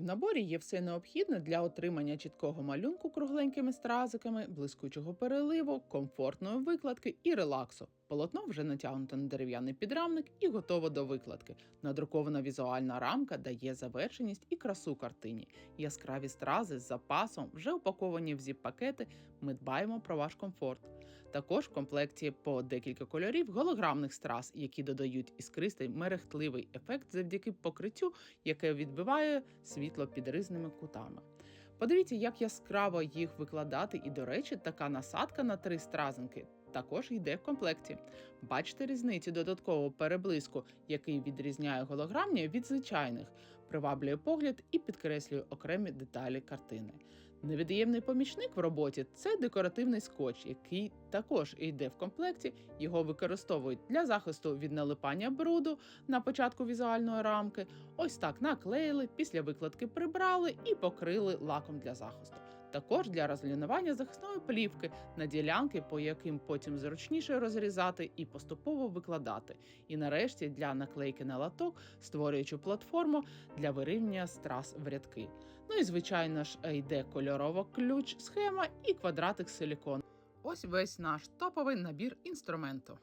В наборі є все необхідне для отримання чіткого малюнку кругленькими стразиками, блискучого переливу, комфортної викладки і релаксу. Полотно вже натягнуто на дерев'яний підрамник і готово до викладки. Надрукована візуальна рамка дає завершеність і красу картині. Яскраві стрази з запасом вже упаковані в зіп-пакети. Ми дбаємо про ваш комфорт. Також в комплекті по декілька кольорів голограмних страз, які додають іскристий мерехтливий ефект завдяки покриттю, яке відбиває світло під різними кутами. Подивіться, як яскраво їх викладати, і, до речі, така насадка на три стразинки також йде в комплекті. Бачите різницю додаткового переблиску, який відрізняє голограмні від звичайних, приваблює погляд і підкреслює окремі деталі картини. Невід'ємний помічник в роботі це декоративний скотч, який також йде в комплекті. Його використовують для захисту від налипання бруду на початку візуальної рамки. Ось так наклеїли, після викладки прибрали і покрили лаком для захисту. Також для розлінування захисної плівки на ділянки, по яким потім зручніше розрізати і поступово викладати. І нарешті для наклейки на латок, створюючи платформу для вирівняння страз в рядки. Ну і звичайно ж йде кольорова ключ, схема і квадратик силікон. Ось весь наш топовий набір інструменту.